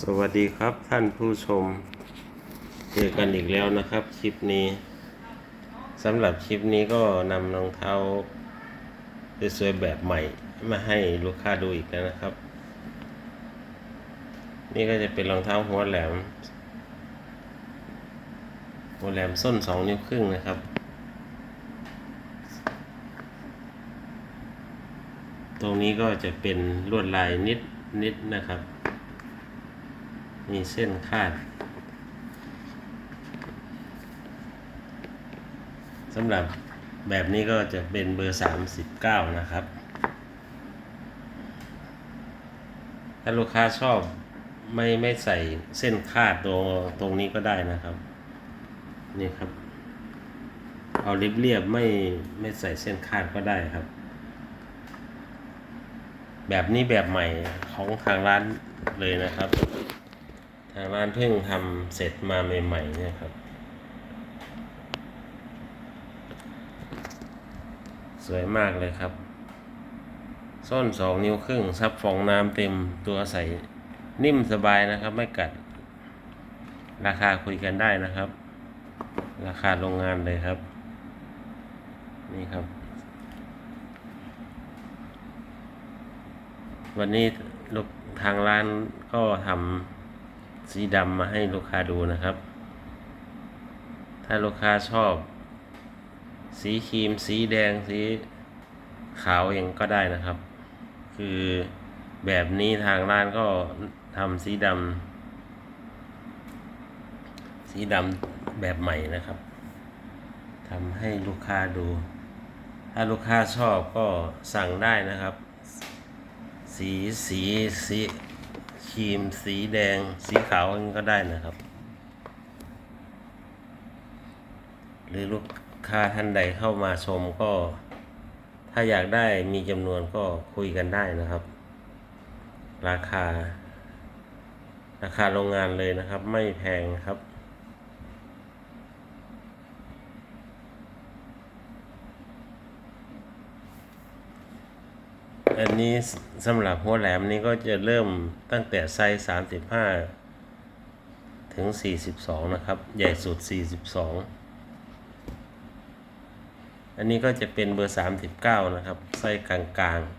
สวัสดีครับท่านผู้ชม เจอกันอีกแล้วนะครับคลิปนี้สำหรับคลิปนี้ก็นำรองเท้าสวยๆแบบใหม่มาให้ลูกค้าดูอีกแล้วนะครับ นี่ก็จะเป็นรองเท้าหัวแหลม หัวแหลมส้นสองนิ้วครึ่งนะครับ ตรงนี้ก็จะเป็นลวดลายนิดนิดนะครับ มีเส้นคาดสำหรับแบบนี้ก็จะเป็นเบอร์ 39 นะครับ ถ้าลูกค้าชอบไม่ไม่ใส่เส้นคาดตรงตรงนี้ก็ได้นะครับ นี่ครับ เอาเรียบๆไม่ไม่ใส่เส้นคาดก็ได้ครับ แบบนี้แบบใหม่ของทางร้านเลยนะครับ ทางร้านเพิ่งทำเสร็จมาใหม่ๆเนี่ยครับ สวยมากเลยครับส้นสองนิ้วครึ่งซับฟองน้ำเต็มตัวใส่นิ่มสบายนะครับ ไม่กัด ราคาคุยกันได้นะครับ ราคาโรงงานเลยครับ นี่ครับ วันนี้ลูกทางร้านก็ทำ สีดำมาให้ลูกค้าดูนะครับ ถ้าลูกค้าชอบ สีครีม สีแดง สีขาวเองก็ได้นะครับ คือแบบนี้ทางร้านก็ทำสีดำสีดำแบบใหม่นะครับทำให้ลูกค้าดู ถ้าลูกค้าชอบก็สั่งได้นะครับ สีสีสี ครีมสีแดงสีขาวก็ได้นะครับ หรือลูกค้าท่านใดเข้ามาชมก็ ถ้าอยากได้มีจำนวนก็คุยกันได้นะครับ ราคา ราคาโรงงานเลยนะครับ ไม่แพงครับ อันนี้สำหรับหัวแหลมนี้ก็จะเริ่มตั้งแต่ไซส์35ถึง42นะครับ ใหญ่สุด42อันนี้ก็จะเป็นเบอร์39นะครับ ไซส์กลางๆ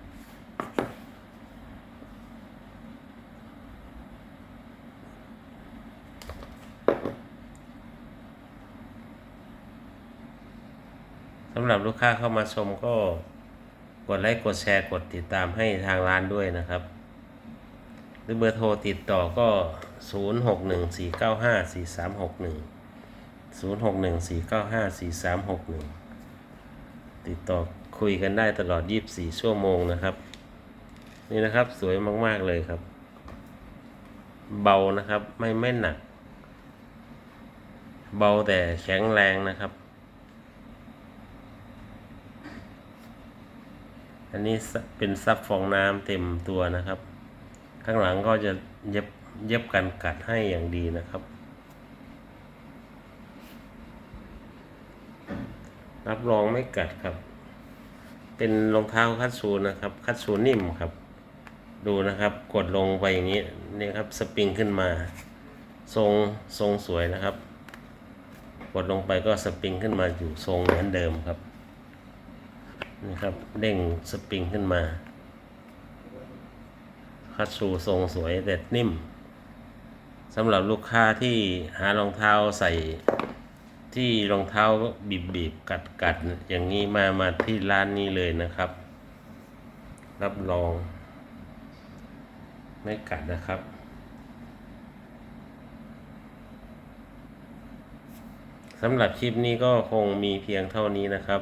สำหรับลูกค้าเข้ามาชมก็ กดไลค์กดแชร์กดติดตามให้ทางร้านด้วยนะครับ หรือเบอร์โทรติดต่อก็ 0 6 1 4 9 5 4 3 6 1 0 6 1 4 9 5 4 3 6 1 ติดต่อคุยกันได้ตลอด 24 ชั่วโมงนะครับ นี่นะครับสวยมาก ๆ เลยครับ เบานะครับไม่ไม่หนัก เบาแต่แข็งแรงนะครับ อันนี้เป็นซับฟองน้ำเต็มตัวนะครับ ข้างหลังก็จะเย็บเย็บกันกัดให้อย่างดีนะครับ รับรองไม่กัดครับ เป็นรองเท้าคัตชูนะครับ คัตชูนิ่มครับ ดูนะครับกดลงไปอย่างนี้นี่ครับสปริงขึ้นมา ทรงทรงสวยนะครับ กดลงไปก็สปริงขึ้นมาอยู่ทรงเหมือนเดิมครับ นี่ครับเด้งสปริงขึ้นมา คัดชูทรงสวยแต่นิ่มสำหรับลูกค้าที่หารองเท้าใส่ที่รองเท้าบีบบีบกัดกัดอย่างนี้มามาที่ร้านนี้เลยนะครับ รับรอง ไม่กัดนะครับ สำหรับคลิปนี้ก็คงมีเพียงเท่านี้นะครับ